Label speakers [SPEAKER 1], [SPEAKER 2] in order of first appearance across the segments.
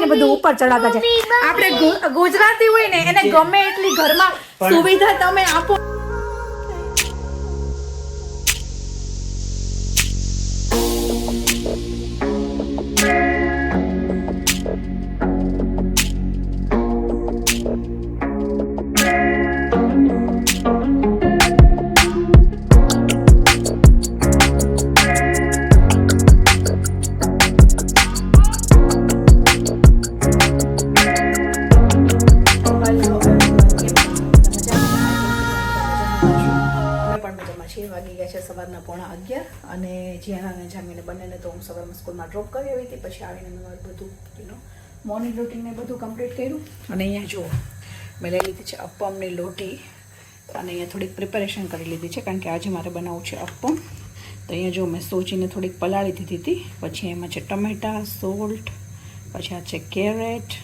[SPEAKER 1] ને બધું ઉપર ચડાવતા જાય. આપણે ગુજરાતી હોય ને એને ગમે એટલી ઘરમાં સુવિધા તમે આપો. સવારના અને જ્યાં અને જામીને બંનેને તો હું સવારમાં સ્કૂલમાં ડ્રોપ કરી આવી હતી. પછી આવીને મેં મારું બધું યુનો મોર્નિંગ રૂટીનને બધું કમ્પ્લીટ કર્યું. અને અહીંયા જુઓ, મેં લઈ લીધી છે અપમની લોટી. અને અહીંયા થોડીક પ્રિપેરેશન કરી લીધી છે, કારણ કે આજે મારે બનાવવું છે અપમ તો અહીંયા જો મેં સોજીને થોડીક પલાળી દીધી હતી. પછી એમાં છે ટમેટા, સોલ્ટ, પછી આ છે કેરેટ,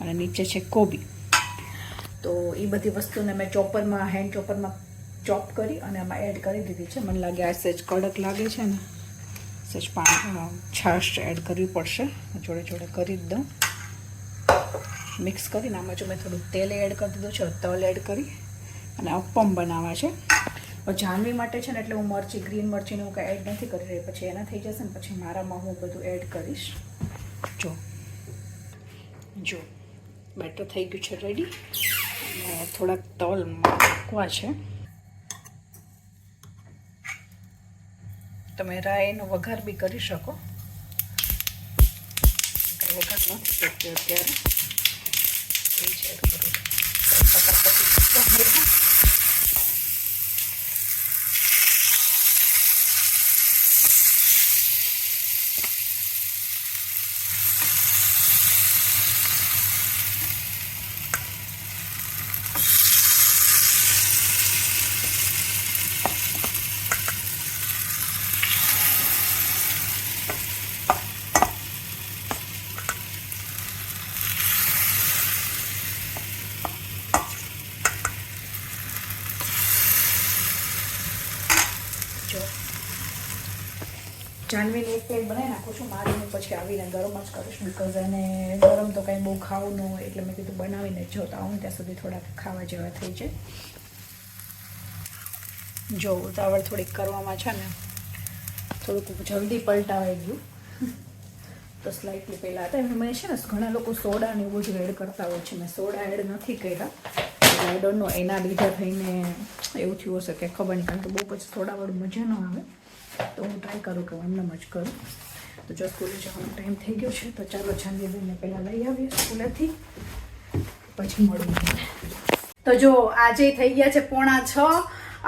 [SPEAKER 1] અને નીચે છે કોબી. તો એ બધી વસ્તુને મેં ચોપરમાં હેન્ડ ચોપરમાં ચોપ કરી અને એમાં એડ કરી દીધી છે. મને લાગે આ સેજ કડક લાગે છે ને, સેજ પાણી છાશ એડ કરવી પડશે. જોડે જોડે કરી જ દઉં. મિક્સ કરીને આમાં જો મેં થોડું તેલ એડ કરી દીધું છે, તલ એડ કરી અને અપમ બનાવવા છે. જાનવી માટે છે ને, એટલે હું મરચી ગ્રીન મરચીને હું કાંઈ એડ નથી કરી રહી. પછી એના થઈ જશે ને, પછી મારામાં હું બધું એડ કરીશ. જો જો, બેટર થઈ ગયું છે રેડી થોડાક તલ મૂકવા છે. તમે રાયનો વઘાર બી કરી શકો. વઘાર નથી કરતી અત્યારે. એ છે જાનવીની એક પ્લેટ બનાવી નાખું છું. મારીને પછી આવીને ગરમ જ કરીશ બિકોઝ એને ગરમ તો કાંઈ બહુ ખાવું ન હોય એટલે મેં કીધું બનાવીને જોતા આવું ત્યાં સુધી થોડાક ખાવા જેવા થઈ જાય. જો ઉતાવળ થોડીક કરવામાં છે ને, થોડુંક જલ્દી પલટાવાઈ ગયું. તો સ્લાઇટલી પહેલાં હતા. એમ મેં છે ને ઘણા લોકો સોડા ને એવું જ એડ કરતા હોય છે. મેં સોડા એડ નથી કર્યા. આઈ ડોન્ટ નો એના લીધે થઈને એવું થયું હશે કે ખબર નહીં, કારણ કે બહુ પછી સોડાવાળું મજા ન આવે. તો હું ટ્રાય કરું કે હું એમનેમ જ કરું. તો જો સ્કૂલે જવાનો ટાઈમ થઈ ગયો છે, તો ચાલો જાનવીબેનને પહેલાં લઈ આવીએ સ્કૂલેથી, પછી મળીએ. તો જો આજે થઈ ગયા છે પોણા છ,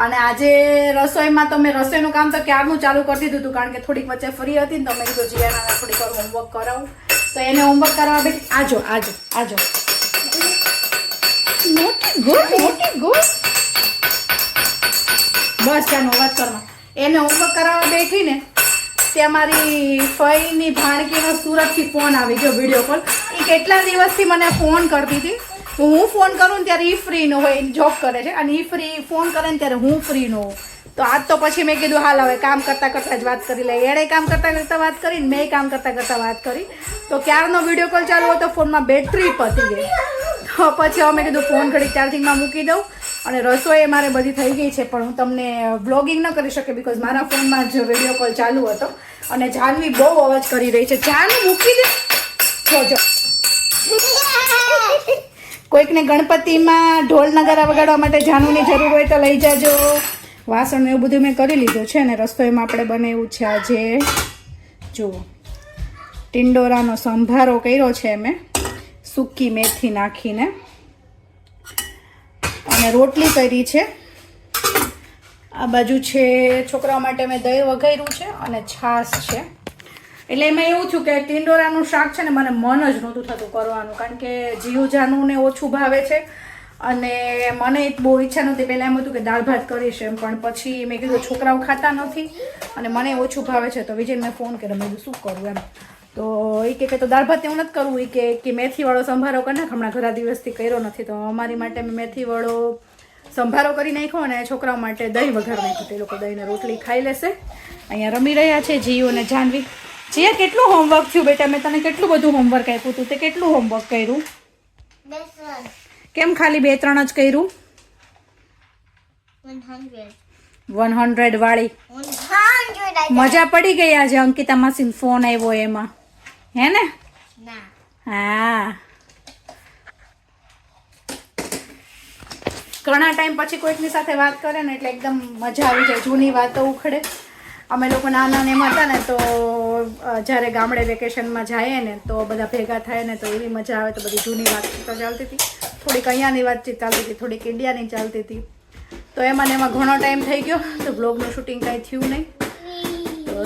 [SPEAKER 1] અને આજે રસોઈમાં તો મેં રસોઈનું કામ તો ક્યારનું ચાલુ કરી દીધું હતું, કારણ કે થોડીક વચ્ચે ફરી હતી ને તો મેં કીધું જીયાના થોડીક વાર હોમવર્ક કરાવું. તો એને હોમવર્ક કરવા બેઠી. આજો આજો આજો. મોટી ગુડ મોટી ગુડ બસ, ચાલો અવાજ કરવા એને હોમવર્ક કરાવવા બેઠી ને ત્યાં મારી ફઈની ભાણકીનો સુરતથી ફોન આવી ગયો વીડિયો કોલ એ કેટલા દિવસથી મને ફોન કરતી હતી? હું ફોન કરું ને ત્યારે એ ફ્રી ન હોય જોબ કરે છે. અને એ ફ્રી ફોન કરે ને ત્યારે હું ફ્રી ન હોઉં. તો આજ તો પછી મેં કીધું, હાલ હવે કામ કરતાં કરતાં જ વાત કરી લે. એણે કામ કરતાં કરતાં વાત કરી મેં કામ કરતાં કરતાં વાત કરી. તો ક્યારનો વીડિયો કોલ ચાલુ હતો? ફોનમાં બેટરી પતી ગઈ. તો પછી અમે કીધું, ફોન ઘડી ચાર્જિંગમાં મૂકી દઉં. અને રસોઈ મારે બધી થઈ ગઈ છે, પણ હું તમને વ્લોગિંગ ન કરી શકે બિકોઝ મારા ફોનમાં જ વીડિયો કોલ ચાલુ હતો. અને જાનવી બહુ અવાજ કરી રહી છે. જાન, મૂકી દે. જો જો. કોઈકને ગણપતિમાં ઢોલ નગારા વગાડવા માટે જાનુની જરૂર હોય તો લઈ જાજો. વાસણ એવું બધું મેં કરી લીધું છે અને રસોઈમાં આપણે બનાવ્યું છે આજે. જુઓ. ટિંડોરાનો સંભારો કર્યો છે મેં. સૂકી મેથી નાખીને. અને રોટલી કરી છે. આ બાજુ છે છોકરાઓ માટે મેં દહીં વઘાર્યું છે અને છાશ છે. એટલે એમાં એવું થયું કે ટિંડોરાનું શાક છે ને મને મન જ નહોતું થતું કરવાનું, કારણ કે જીવજાનું ને ઓછું ભાવે છે. અને મને બહુ ઈચ્છા નહોતી, પહેલાં એમ હતું કે દાળ ભાત કરીશ એમ, પણ પછી મેં કીધું છોકરાઓ ખાતા નથી અને મને ઓછું ભાવે છે. તો વિજયને મેં ફોન કર્યો, મેં શું કરું? એમ. તો એ કે તો દાળ ભાત એવું નથી કરવું એ કે કે મેથીવાળો સંભારો કરી નાખ. હમણાં ઘણા દિવસથી કર્યો નથી તો અમારી માટે મેં મેથીવાળો સંભારો કરી નાખ્યો અને છોકરાઓ માટે દહીં વઘાર નાખ્યું તે લોકો દહીંને રોટલી ખાઈ લેશે. અહીંયા રમી રહ્યા છે જીઓ અને જાનવી. જીયા કેટલું હોમવર્ક થયું બેટા? મેં તને કેટલું બધું હોમવર્ક આપ્યું હતું? તે કેટલું હોમવર્ક કર્યું? કેમ ખાલી બે ત્રણ જ કર્યું? વન હંડ્રેડ વાળી. મજા પડી ગઈ આજે અંકિતા માસી ફોન આવ્યો એમાં. હે ને. હા. ઘણા ટાઈમ પછી કોઈકની સાથે વાત કરે ને એટલે એકદમ મજા આવી જાય જૂની વાતો ઉખડે. અમે લોકો નાના ને એમાં હતા ને તો જ્યારે ગામડે વેકેશનમાં જઈએ ને તો બધા ભેગા થાય ને તો એવી મજા આવે તો બધી જૂની વાતચીતો ચાલતી હતી. થોડીક અહીંયાની વાતચીત ચાલતી હતી થોડીક ઇન્ડિયાની ચાલતી હતી. તો એમાં ને એમાં ઘણો ટાઈમ થઈ ગયો તો બ્લોગનું શૂટિંગ કાંઈ થયું નહીં.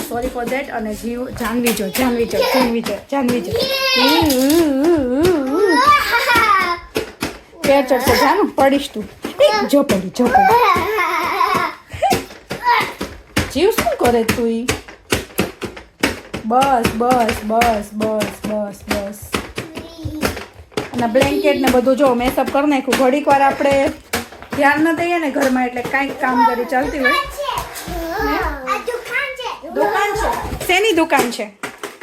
[SPEAKER 1] સોરી ફોર દેટ અને જીવ જાનવી જો જાનવી જો જાનવી જો જાનવી જો. પેર ચડશે, જાનું, પડીશ તું. જો પડી જો પડી. જીવ શું કરે તું બસ બસ બસ બસ બસ બસ. અને બ્લેન્કેટ ને બધું જો મેસઅપ કરી નાખ્યું. ઘડીક વાર આપણે ધ્યાન ન દઈએ ને ઘરમાં એટલે કાંઈક કામ કરી ચાલતી હોય. શેની દુકાન છે?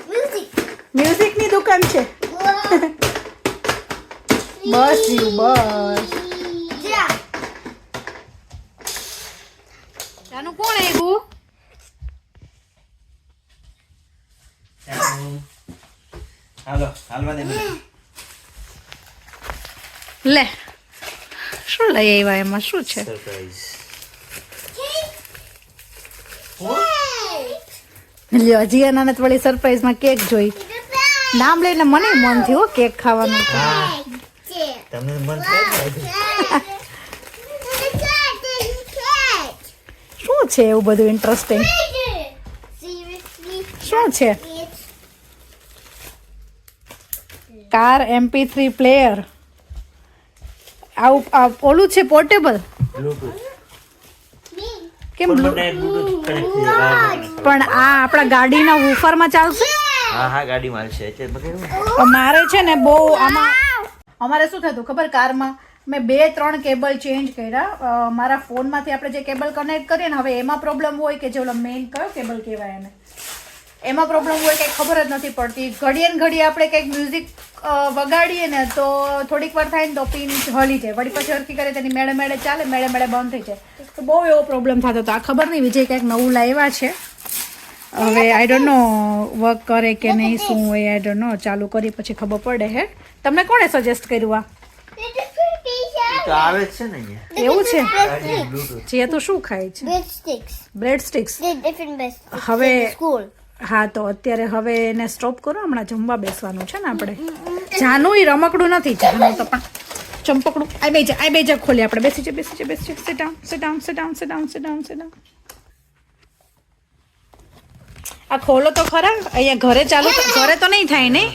[SPEAKER 2] મ્યુઝિક
[SPEAKER 1] મ્યુઝિકની દુકાન છે? બસ જીવ બસ. જાનું કોણ આવ્યું
[SPEAKER 3] હાલો હાલવા દે
[SPEAKER 1] લે. શું લઈ આવ્યા એમાં? શું છે?
[SPEAKER 3] સરપ્રાઈઝ
[SPEAKER 1] લ્યો એના વળી સરપ્રાઈઝમાં કેક જોઈ. નામ લઈને મને મન થયું હો કેક ખાવાનું.
[SPEAKER 3] તમને મન
[SPEAKER 1] શું છે એવું બધું ઇન્ટરેસ્ટિંગ શું છે? કાર એમપી થ્રી પ્લેયર આવું ઓલું છે પોર્ટેબલ
[SPEAKER 3] Bluetooth.
[SPEAKER 1] કેમ
[SPEAKER 3] પણ
[SPEAKER 1] blue-
[SPEAKER 3] મને Bluetooth connect થઈ જાય, બહાર ન બ્લુ
[SPEAKER 1] પણ આ આપણા ગાડીના વૂફરમાં ચાલશે?
[SPEAKER 3] હા હા ગાડી માં છે. એટલે મેં કીધું,
[SPEAKER 1] પણ મારે છે ને બહુ આમાં અમારે શું થતું ખબર? કારમાં મેં બે ત્રણ કેબલ ચેન્જ કર્યા. મારા ફોનમાંથી આપણે જે કેબલ કનેક્ટ કરીએ ને હવે એમાં પ્રોબ્લેમ હોય કે જે ઓલો મેઇન કયો કેબલ કહેવાય એને? એમાં પ્રોબ્લેમ હોય કંઈક ખબર જ નથી પડતી. ઘડીએ ને ઘડીએ આપણે કંઈક મ્યુઝિક વગાડીએ ને તો થોડીક વાર થાય ને તો પિન હલી જાય. વળી પછી હરકી કરે તેની મેળે મેળે ચાલે મેળે મેળે બંધ થઈ જાય. તો બહુ એવો પ્રોબ્લેમ થતો હતો. આ ખબર નહીં વિજય કંઈક નવું લાવ્યા છે. હવે આઈ ડોન્ટ નો વર્ક કરે કે નહીં શું હોય આઈ ડોન્ટ નો ચાલુ કરી પછી ખબર પડે હે? તમને કોણે સજેસ્ટ કર્યું આ?
[SPEAKER 3] તો આવે છે ને
[SPEAKER 1] એવું છે? જે તો શું ખાય છે? બ્રેડ સ્ટિક્સ હવે. હા તો અત્યારે હવે એને સ્ટોપ કરો હમણાં જમવા બેસવાનું છે ને આપણે. જાનું એ રમકડું નથી જાનું તો પણ ચંપકડું. આ બેજા આ બેજા ખોલી આપણે. બેસી છે બેસી છે બેસી છે down sit down sit down sit down sit down sit down. આ ખોલો તો ખરા અહીંયા ઘરે ચાલુ ઘરે તો નહીં થાય નહીં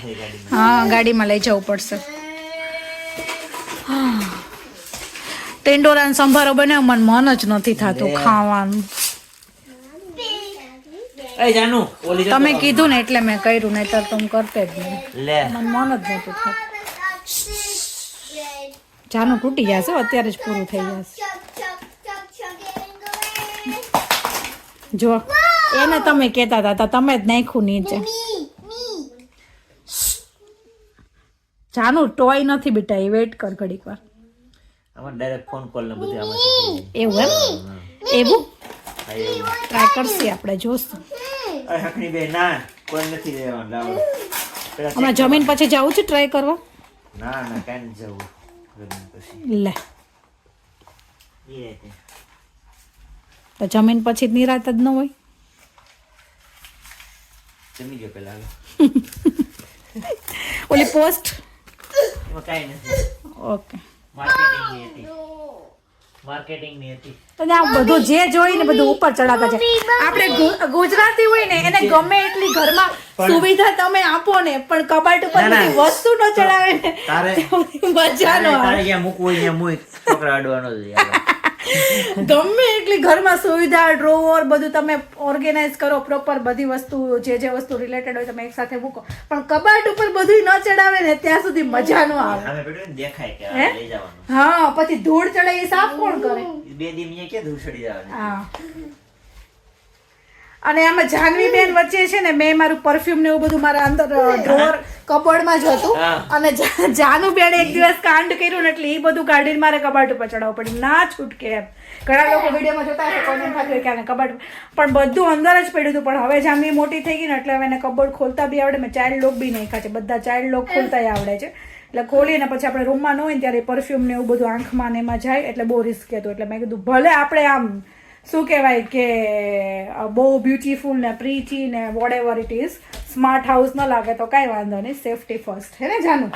[SPEAKER 1] હા ગાડીમાં લઈ જવું પડશે. ટેન્ડોરાનો સંભારો બનાવ મને મન જ નથી થતું ખાવાનું.
[SPEAKER 3] એ જાનુ ઓલી
[SPEAKER 1] તમે કીધું ને એટલે મેં કર્યું નહીતર તો હું કરતે જ નહીં.
[SPEAKER 3] લે.
[SPEAKER 1] મને મન જ નહોતું થતું. જાનું તૂટી જશે અત્યારે જ પૂરું થઈ જશે. જો એને તમે કહેતા હતા તમે જ નાખ્યું નીચે. જાનું ટોય નથી બેટા એ વેઇટ કર ઘડીક વાર.
[SPEAKER 3] આમાં ડાયરેક્ટ ફોન કોલ ને બધું આમાંથી
[SPEAKER 1] એવું એમ? એવું. ટ્રાય કરશે આપણે જોશું.
[SPEAKER 3] હકની બે ના કોઈ નથી લેવાનું લાવો.
[SPEAKER 1] હમણાં જમીન પછી જવું છે ટ્રાય કરવા
[SPEAKER 3] ના ના કાંઈ નથી જવું. પછી.
[SPEAKER 1] લે. તો. જમીન પછી નિરાત જ ન હોય.
[SPEAKER 3] જમી ગયો પેલા
[SPEAKER 1] ઓલી પોસ્ટ ઓકે
[SPEAKER 3] માર્કેટિંગની હતી. માર્કેટિંગની હતી.
[SPEAKER 1] તો આ બધું જે જોઈને બધું ઉપર ચડાતા છે. આપણે ગુજરાતી હોય ને એને ગમે એટલી ઘરમાં સુવિધા તમે આપો ને પણ કબાટ ઉપર
[SPEAKER 3] ના, ના.
[SPEAKER 1] બધી વસ્તુ ન ચડાવે ને
[SPEAKER 3] તારે
[SPEAKER 1] મજા નો આવે.
[SPEAKER 3] મૂકવું અહીંયા મૂક છોકરા અડવાનો જ યાર.
[SPEAKER 1] ગમે એટલી ઘરમાં સુવિધા ડ્રોવર બધું તમે ઓર્ગેનાઇઝ કરો પ્રોપર બધી વસ્તુ જે જે વસ્તુ રિલેટેડ હોય તમે એકસાથે મૂકો. પણ કબાટ ઉપર બધું ન ચડાવે ને ત્યાં સુધી મજા ન આવે.
[SPEAKER 3] દેખાય કે
[SPEAKER 1] હે? પછી ધૂળ ચડે એ સાફ કોણ કરે?
[SPEAKER 3] બે દી અહીંયા કે ધૂળ ચડી જવાની?
[SPEAKER 1] હા. અને આમાં જાનવી બેન વચ્ચે છે ને મેં મારું પરફ્યુમ ને એવું બધું મારા અંદર ડ્રોવર કબોર્ડમાં જ હતું. અને જાનુ બેન એક દિવસ કાંડ કર્યું ને એટલે એ બધું કાઢીને મારે કબાટ ઉપર ચડાવવું પડ્યું. ના છૂટકે એમ. ઘણા લોકો વિડીયોમાં જોતા હશે કોઈને એમ કે આને કબાટ પણ બધું અંદર જ પડ્યું હતું. પણ હવે જાનવી મોટી થઈ ગઈ ને એટલે હવે એને કબોર્ડ ખોલતા બી આવડે મેં ચાઇલ્ડ લોક બી નાખ્યા છે. બધા ચાઇલ્ડ લોક ખોલતા આવડે છે. એટલે ખોલીને પછી આપણે રૂમમાં ન હોય ને ત્યારે પરફ્યુમ ને એવું બધું આંખમાં ને એમાં જાય એટલે બહુ રિસ્ક હતું. એટલે મેં કીધું ભલે આપણે આમ શું કહેવાય કે બહુ બ્યુટીફુલ ને પ્રીચી ને whatever it is smart house ન લાગે તો કાંઈ વાંધો નહીં સેફટી ફર્સ્ટ હે ને, જાનું?